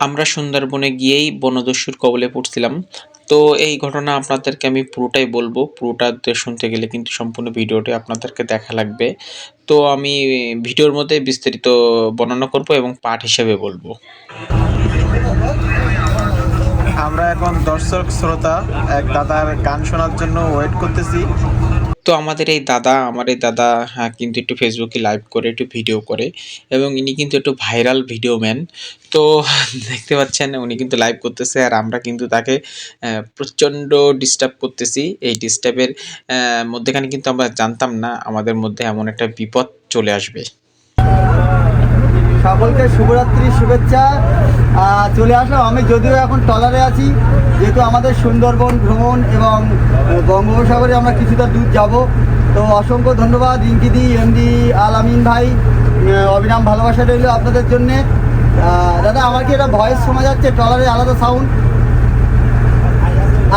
আমরা সুন্দরবনে গিয়েই বনদস্যুর কবলে পড়ছিলাম। তো এই ঘটনা আপনাদেরকে আমি পুরোটাই বলব। পুরোটা শুনতে গেলে কিন্তু সম্পূর্ণ ভিডিওটি আপনাদেরকে দেখা লাগবে। তো আমি ভিডিওর মধ্যে বিস্তারিত বর্ণনা করব এবং পাঠ হিসেবে বলব। আমরা এখন দর্শক, শ্রোতা, এক দাদার গান শোনার জন্য ওয়েট করতেছি। তো আমাদের এই দাদা, আমার এই দাদা হ্যাঁ কিন্তু একটু ফেসবুকে লাইভ করে, একটু ভিডিও করে এবং ইনি কিন্তু একটু ভাইরাল ভিডিও ম্যান তো দেখতে পাচ্ছেন, উনি কিন্তু লাইভ করতেছে আর আমরা কিন্তু তাকে প্রচণ্ড ডিস্টার্ব করতেছি। এই ডিস্টার্বের মধ্যেখানে কিন্তু আমরা জানতাম না, আমাদের মধ্যে এমন একটা বিপদ চলে আসবে। সকলকে শুভরাত্রি, শুভেচ্ছা। চলে আসলাম আমি যদিও এখন টলারে আছি যেহেতু আমাদের সুন্দরবন ভ্রমণ এবং বঙ্গোপসাগরে আমরা কিছুটা দূর যাব। তো অসংখ্য ধন্যবাদ রিঙ্কিদি এমডি আল আমিন ভাই অবিরাম ভালোবাসা রইল আপনাদের জন্যে। দাদা আমার কি এটা ভয়েস শোনা যাচ্ছে? টলারে আলাদা সাউন্ড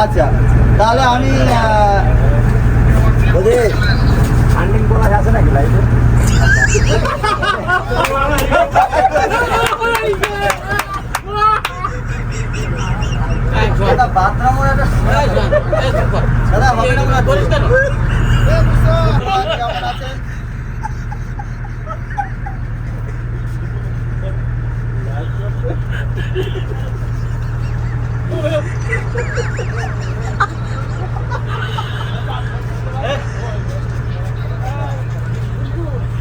আচ্ছা তাহলে আমি আছে নাকি লাইভে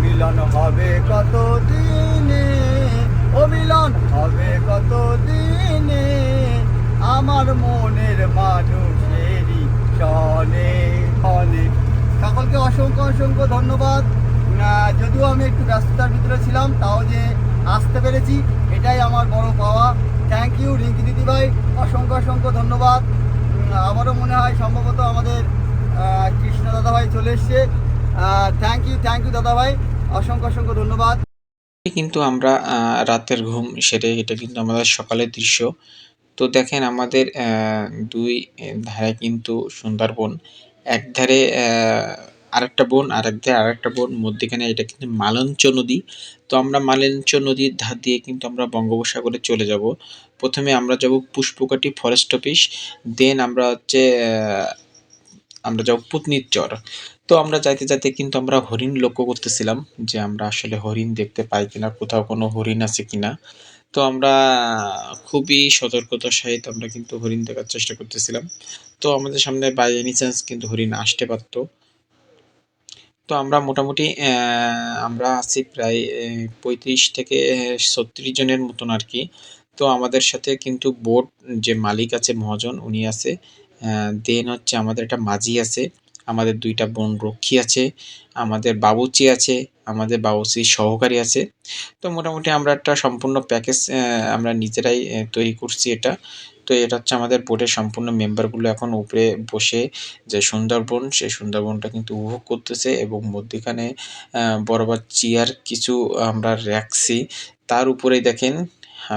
মিলন হবে কত দিনে ও মিলন হবে কত দিনে আমার মনের মানুষেরই শনে ক্ষণে সকলকে অসংখ্য অসংখ্য ধন্যবাদ। যদিও আমি একটু ব্যস্ততার ভিতরে ছিলাম, তাও যে আসতে পেরেছি, এটাই আমার বড় পাওয়া। থ্যাংক ইউ রিঙ্কি দিদি ভাই, অসংখ্য অসংখ্য ধন্যবাদ। আবারও মনে হয় সম্ভবত আমাদের কৃষ্ণ দাদাভাই চলে এসছে। থ্যাংক ইউ থ্যাংক ইউ দাদাভাই অসংখ্য অসংখ্য ধন্যবাদ। কিন্তু আমরা রাতের ঘুম সেরে, এটা কিন্তু আমাদের সকালের দৃশ্য। তো দেখেন আমাদের দুই ধারে কিন্তু সুন্দরবন এক ধারে আরেকটা বন আর এক ধারে আরেকটা বন, মধ্যেখানে এটা কিন্তু মালঞ্চ নদী। তো আমরা মালঞ্চ নদীর ধার দিয়ে কিন্তু আমরা বঙ্গোপসাগরে চলে যাব। প্রথমে আমরা যাব পুষ্পকাঠি ফরেস্ট অফিস দেন আমরা হচ্ছে আমরা যাব পুতনির চর। তো আমরা যাইতে যাইতে কিন্তু আমরা হরিণ লক্ষ্য করতেছিলাম যে আমরা আসলে হরিণ দেখতে পাই কিনা, কোথাও কোনো হরিণ আছে কিনা। তো আমরা খুবই সতর্কতার সহিত আমরা কিন্তু হরিণ দেখার চেষ্টা করতেছিলাম। তো আমাদের সামনে বাই এনি চান্স কিন্তু হরিণ আসতে পারত। তো আমরা মোটামুটি আমরা আছি প্রায় পঁয়ত্রিশ থেকে ছত্রিশ জনের মতন আর কি। তো আমাদের সাথে কিন্তু বোট যে মালিক আছে, মহাজন, উনি আছে। দেন হচ্ছে আমাদের একটা মাঝি আছে, আমাদের দুইটা বোন রক্ষী আছে, আমাদের বাবুচি আছে, আমাদের বাবুচির সহকারী আছে। তো মোটামুটি আমরা একটা সম্পূর্ণ প্যাকেজ আমরা নিজেরাই তৈরি করছি এটা। তো এটা হচ্ছে আমাদের বোর্ডের সম্পূর্ণ মেম্বারগুলো এখন উপরে বসে যে সুন্দরবন, সেই সুন্দরবনটা কিন্তু উপভোগ করতেছে এবং মধ্যেখানে বড় চেয়ার কিছু আমরা রাখছি। তার উপরেই দেখেন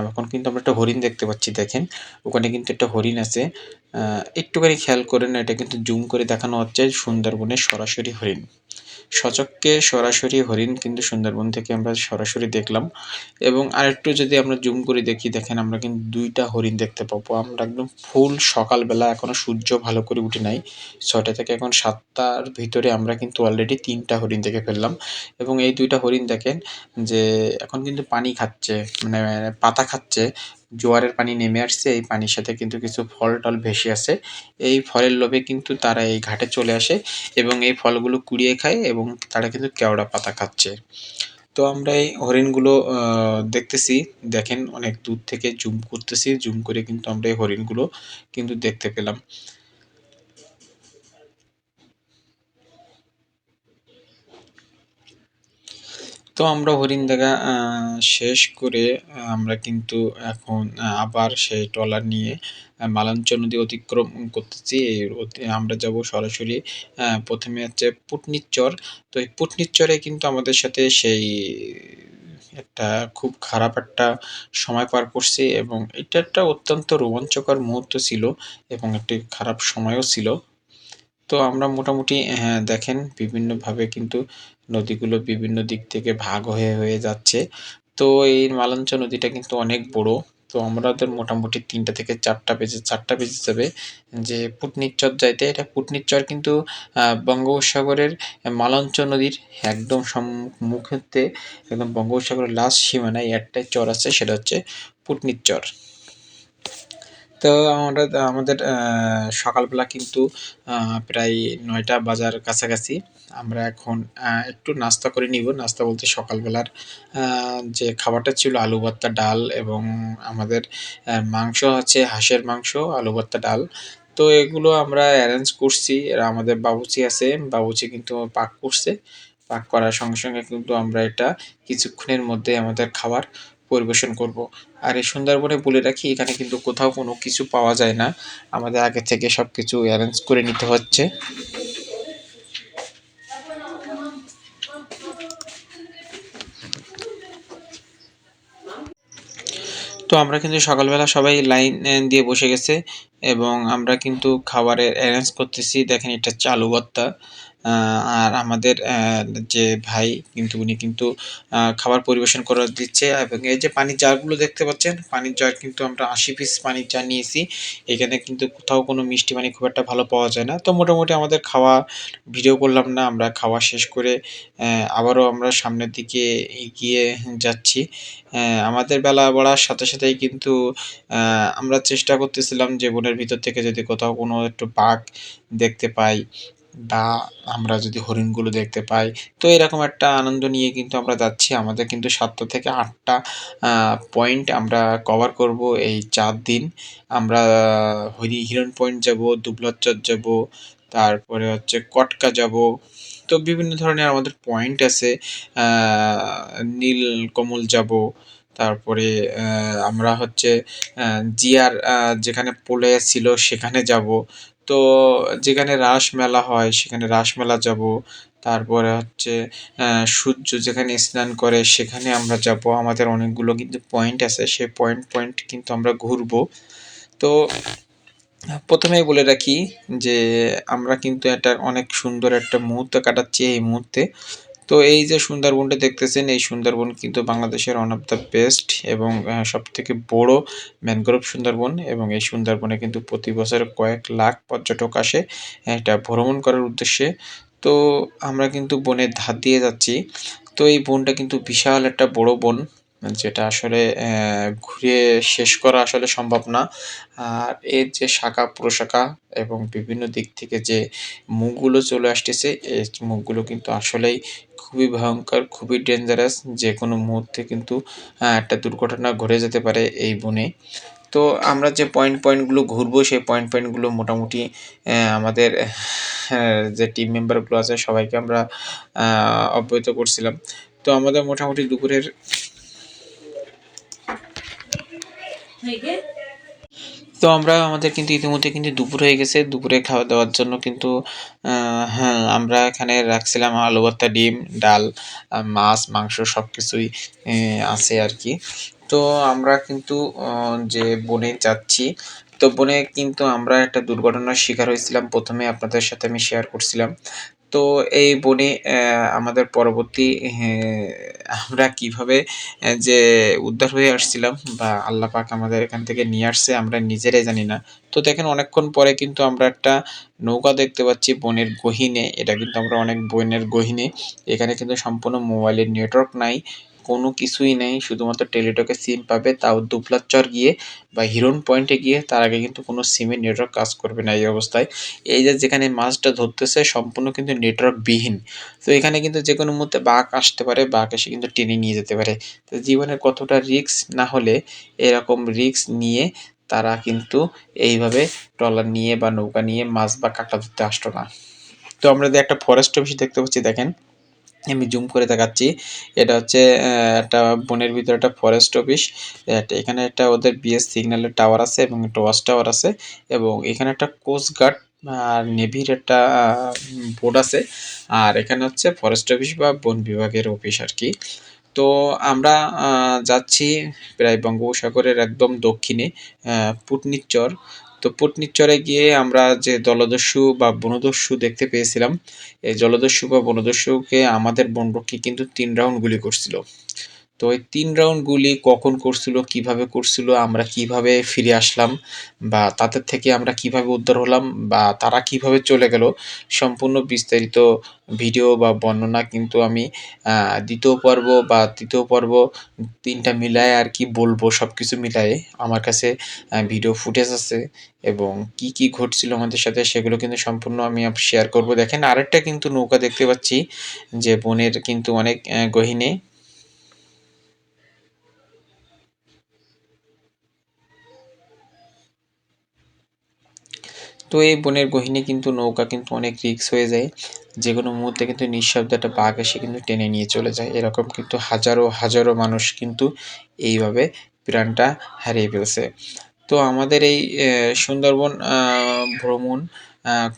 এখন কিন্তু আমরা একটা হরিণ দেখতে পাচ্ছি, দেখেন। ওখানে কিন্তু একটা হরিণ আছে। একটুখানি খেয়াল করেন, এটা কিন্তু জুম করে দেখানো হচ্ছে সুন্দরবনের সরাসরি হরিণ। সচক্ষে সরাসরি হরিণ কিন্তু সুন্দরবন থেকে আমরা সরাসরি দেখলাম। এবং আরেকটু যদি আমরা জুম করে দেখি, দেখেন আমরা কিন্তু দুইটা হরিণ দেখতে পাবো। আমরা একদম ফুল সকালবেলা এখনও সূর্য ভালো করে উঠে নাই। ছটা থেকে এখন সাতটার ভিতরে আমরা কিন্তু অলরেডি তিনটা হরিণ দেখে ফেললাম। এবং এই দুইটা হরিণ দেখেন যে এখন কিন্তু পানি খাচ্ছে মানে পাতা খাচ্ছে। জোয়ারের পানি নেমে আসছে, এই পানির সাথে কিন্তু কিছু ফল টল ভেসে আসে। এই ফলের লোভে কিন্তু তারা এই ঘাটে চলে আসে এবং এই ফলগুলো কুড়িয়ে খায় এবং তারা কিন্তু কেওড়া পাতা খাচ্ছে। তো আমরা এই হরিণগুলো দেখতেছি, দেখেন, অনেক দূর থেকে জুম করতেছি, জুম করে কিন্তু আমরা এই হরিণগুলো কিন্তু দেখতে পেলাম। তো আমরা হরিণ দেখা শেষ করে আমরা কিন্তু এখন আবার সেই ট্রলার নিয়ে আহ, মালাঞ্চ নদী অতিক্রম করতেছি। আমরা যাব সরাসরি প্রথমে হচ্ছে পুটনির চর তো এই পুটনির চরে কিন্তু আমাদের সাথে সেই একটা খুব খারাপ একটা সময় পার করছি এবং এটা একটা অত্যন্ত রোমাঞ্চকর মুহূর্ত ছিল এবং একটি খারাপ সময়ও ছিল। তো আমরা মোটামুটি হ্যাঁ দেখেন বিভিন্নভাবে কিন্তু নদীগুলো বিভিন্ন দিক থেকে ভাগ হয়ে হয়ে যাচ্ছে। তো এই মালঞ্চ নদীটা কিন্তু অনেক বড়। তো আমাদের মোটামুটি তিনটা থেকে চারটা বেজে চারটা বেজে যাবে। যে পুটনির চর যাইতে, এটা পুটনির চর কিন্তু বঙ্গোপসাগরের মালঞ্চ নদীর একদম সম্মুখেতে একদম বঙ্গোপসাগরের লাস্ট সীমানায় একটাই চর আছে, সেটা হচ্ছে পুটনির চর তো আমরা আমাদের সকালবেলা কিন্তু প্রায় নয়টা বাজার কাছাকাছি। আমরা এখন একটু নাস্তা করে নিব। নাস্তা বলতে সকালবেলার যে খাবারটা ছিল আলু ভর্তা ডাল এবং আমাদের মাংস আছে, হাঁসের মাংস, আলু ভর্তা ডাল। তো এগুলো আমরা অ্যারেঞ্জ করছি। আমাদের বাবুচি আছে। বাবুচি কিন্তু পাক করছে। পাক করার সঙ্গে সঙ্গে কিন্তু আমরা এটা কিছুক্ষণের মধ্যে আমাদের খাবার পরিবেশন করব। আর এই সুন্দরবনে বলে রাখি এখানে কিন্তু কোথাও কোনো কিছু পাওয়া যায় না। আমাদের আগে থেকে সব কিছু অ্যারেঞ্জ করে নিতে হচ্ছে। তো আমরা কিন্তু সকালবেলা সবাই লাইন দিয়ে বসে গেছে এবং আমরা কিন্তু খাবারের অ্যারেঞ্জ করতেছি। দেখেন এটা ভর্তা। আহ, আর আমাদের যে ভাই কিন্তু উনি কিন্তু খাবার পরিবেশন করে দিচ্ছে। এবং এই যে পানির জারগুলো দেখতে পাচ্ছেন, পানির জার কিন্তু আমরা আশি পিস পানির জার নিয়েছি। এখানে কিন্তু কোথাও কোনো মিষ্টি পানি খুব একটা ভালো পাওয়া যায় না। তো মোটামুটি আমাদের খাওয়া ভিডিও করলাম না, আমরা খাওয়া শেষ করে আবারও আমরা সামনের দিকে এগিয়ে যাচ্ছি। আমাদের বেলা বাড়ার সাথে সাথেই কিন্তু আমরা চেষ্টা করতেছিলাম যে বনের ভিতর থেকে যদি কোথাও কোনো একটু বাঘ দেখতে পাই। বা আমরা যদি হরিণগুলো দেখতে পাই, তো এরকম একটা আনন্দ নিয়ে কিন্তু আমরা যাচ্ছি। আমাদের কিন্তু সাতটা থেকে আটটা পয়েন্ট আমরা কভার করব এই চার দিন। আমরা হরি, হিরণ পয়েন্ট যাব দুবলাচর যাব, তারপরে হচ্ছে কটকা যাব। তো বিভিন্ন ধরনের আমাদের পয়েন্ট আছে। নীলকমল যাব, তারপরে আমরা হচ্ছে জিয়ার যেখানে পোলে ছিল সেখানে যাব। তো যেখানে রাস মেলা হয়, সেখানে রাস মেলা যাব। তারপরে হচ্ছে সূর্য যেখানে স্নান করে, সেখানে আমরা যাব। আমাদের অনেকগুলো কিন্তু পয়েন্ট আছে, সেই পয়েন্ট পয়েন্ট কিন্তু আমরা ঘুরবো। তো প্রথমেই বলে রাখি যে, আমরা কিন্তু এটা অনেক সুন্দর একটা মুহূর্ত কাটাচ্ছি এই মুহূর্তে। তো এই যে সুন্দরবনটা দেখতেছেন, এই সুন্দরবন কিন্তু বাংলাদেশের ওয়ান অফ দ্য বেস্ট এবং সব থেকে বড় ম্যানগ্রোভ সুন্দরবন এবং এই সুন্দরবনে কিন্তু প্রতি বছর কয়েক লাখ পর্যটক আসে, এটা ভ্রমণ করার উদ্দেশ্যে। তো আমরা কিন্তু বনের ধার দিয়ে যাচ্ছি। তো এই বনটা কিন্তু বিশাল একটা বড় বন। যেটা আসলে ঘুরে শেষ করা আসলে সম্ভব না। আর এর যে শাখা প্রশাখা এবং বিভিন্ন দিক থেকে যে মুখগুলো চলে আসতেছে এই মুখগুলো কিন্তু আসলেই খুবই ভয়ঙ্কর খুবই ডেঞ্জারাস যে কোনো মুহূর্তে কিন্তু একটা দুর্ঘটনা ঘটে যেতে পারে এই বনে। তো আমরা যে পয়েন্ট পয়েন্টগুলো ঘুরবো সেই পয়েন্ট পয়েন্টগুলো মোটামুটি আমাদের যে টিম মেম্বারগুলো আছে সবাইকে আমরা আহ, অবহিত করছিলাম। তো আমাদের মোটামুটি দুপুরের তো আমরা, আমাদের কিন্তু ইতিমধ্যে কিন্তু দুপুর হয়ে গেছে। দুপুরে খাওয়া দাওয়ার জন্য কিন্তু হ্যাঁ আমরা এখানে রাখছিলাম আলু ভর্তা, ডিম, ডাল মাছ, মাংস সব কিছুই আছে আর কি। তো আমরা কিন্তু যে বনে যাচ্ছি, তো বনে কিন্তু আমরা একটা দুর্ঘটনার শিকার হয়েছিলাম। প্রথমে আপনাদের সাথে আমি শেয়ার করছিলাম। তো এই বনে আমাদের পরবর্তী আমরা কীভাবে যে উদ্ধার হয়ে আসছিলাম বা আল্লাহ পাক আমাদের এখান থেকে নিয়ে আসছে আমরা নিজেরাই জানি না। তো দেখেন অনেকক্ষণ পরে কিন্তু আমরা একটা নৌকা দেখতে পাচ্ছি বনের গহিনে। এটা কিন্তু আমরা অনেক বনের গহিনে। এখানে কিন্তু সম্পূর্ণ মোবাইলের নেটওয়ার্ক নাই। কোনো কিছুই নেই, শুধুমাত্র টেলিটকে সিম পাবে, তাও দুপলাচর গিয়ে বা হিরন পয়েন্টে গিয়ে তার আগে কিন্তু কোনো সিমের নেটওয়ার্ক কাজ করবে না এই অবস্থায়। এই যে যেখানে মাছটা ধরতেছে সম্পূর্ণ কিন্তু নেটওয়ার্কবিহীন তো এখানে কিন্তু যে কোনো মুহূর্তে বাঘ আসতে পারে, বাঘ এসে কিন্তু টেনে নিয়ে যেতে পারে। তো জীবনের কতটা রিস্ক না হলে এরকম রিস্ক নিয়ে তারা কিন্তু এইভাবে ট্রলার নিয়ে বা নৌকা নিয়ে মাছ বা কাঁকড়া ধরতে আসতো না। তো আমরা একটা ফরেস্ট অফিস দেখতে পাচ্ছি, দেখেন। আমি জুম করে দেখাচ্ছি। এটা হচ্ছে একটা বনের ভিতরে একটা ফরেস্ট অফিস এখানে একটা ওদের বিএস সিগন্যালের টাওয়ার আছে এবং একটা ওয়াচ টাওয়ার আছে এবং এখানে একটা কোস্ট গার্ড আর নেভির একটা বোর্ড আছে। আর এখানে হচ্ছে ফরেস্ট অফিস বা বন বিভাগের অফিস আর কি। তো আমরা যাচ্ছি প্রায় বঙ্গোপসাগরের একদম দক্ষিণে আহ, পুটনির চর। তো পটনিচরে গিয়ে আমরা যে জলদস্যু বা বনদস্যু দেখতে পেয়েছিলাম, এই জলদস্যু বা বনদস্যুকে আমাদের বনরক্ষী কিন্তু তিন রাউন্ড গুলি করছিল। তো এই তিন রাউন্ডগুলি কখন করছিল, কীভাবে করছিল, আমরা কীভাবে ফিরে আসলাম বা তাদের থেকে আমরা কীভাবে উদ্ধার হলাম বা তারা কীভাবে চলে গেল, সম্পূর্ণ বিস্তারিত ভিডিও বা বর্ণনা কিন্তু আমি দ্বিতীয় পর্ব বা তৃতীয় পর্ব তিনটা মিলায় আর কি বলব সব কিছু মিলায়ে। আমার কাছে ভিডিও ফুটেজ আছে এবং কি কি ঘটছিল আমাদের সাথে সেগুলো কিন্তু সম্পূর্ণ আমি শেয়ার করব। দেখেন আরেকটা কিন্তু নৌকা দেখতে পাচ্ছি যে বনের কিন্তু অনেক গহীনে তো এই বনের গহীনে কিন্তু নৌকা কিন্তু অনেক রিস্ক হয়ে যায়। যে কোনো মুহূর্তে কিন্তু নিঃশব্দে একটা বাঘ এসে কিন্তু টেনে নিয়ে চলে যায়। এরকম কিন্তু হাজারো হাজারো মানুষ কিন্তু এইভাবে প্রাণটা হারিয়ে ফেলছে। তো আমাদের এই সুন্দরবন ভ্রমণ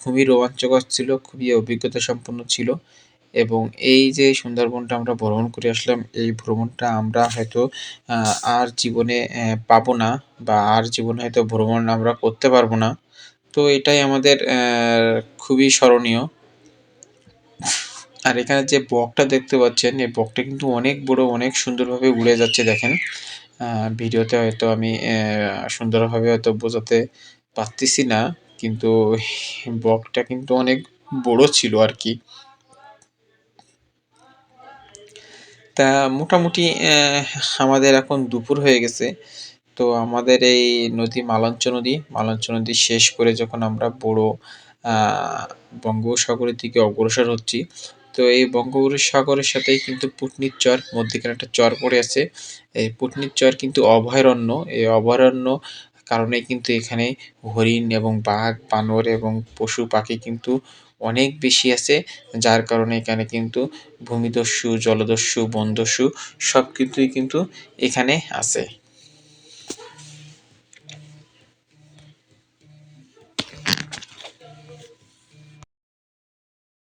খুবই রোমাঞ্চকর ছিল, খুবই অভিজ্ঞতা সম্পন্ন ছিল এবং এই যে সুন্দরবনটা আমরা ভ্রমণ করে আসলাম, এই ভ্রমণটা আমরা হয়তো আর জীবনে পাবো না বা আর জীবনে হয়তো ভ্রমণ আমরা করতে পারব না। তো এটাই আমাদের খুবই স্মরণীয়। আর এখানে যে বকটা দেখতে পাচ্ছেন, এই বকটা কিন্তু অনেক বড়, অনেক সুন্দরভাবে উড়ে যাচ্ছে দেখেন। ভিডিওতে হয়তো আমি সুন্দরভাবে হয়তো বোঝাতে পারতেছি না, কিন্তু বকটা কিন্তু অনেক বড় ছিল আর কি। তা মোটামুটি আমাদের এখন দুপুর হয়ে গেছে। তো আমাদের এই নদী মালঞ্চ নদী মালঞ্চ নদী শেষ করে যখন আমরা বড় বঙ্গোপসাগরের দিকে অগ্রসর হচ্ছি, তো এই বঙ্গোপসাগরের সাথেই কিন্তু পুটনির চর, মধ্যেখানে একটা চর পড়ে আছে। এই পুটনির চর কিন্তু অভয়ারণ্য, এই অভয়ারণ্য কারণে কিন্তু এখানে হরিণ এবং বাঘ, বানর এবং পশু পাখি কিন্তু অনেক বেশি আছে, যার কারণে এখানে কিন্তু ভূমিদস্যু, জলদস্যু, বনদস্যু সব কিছুই কিন্তু এখানে আছে।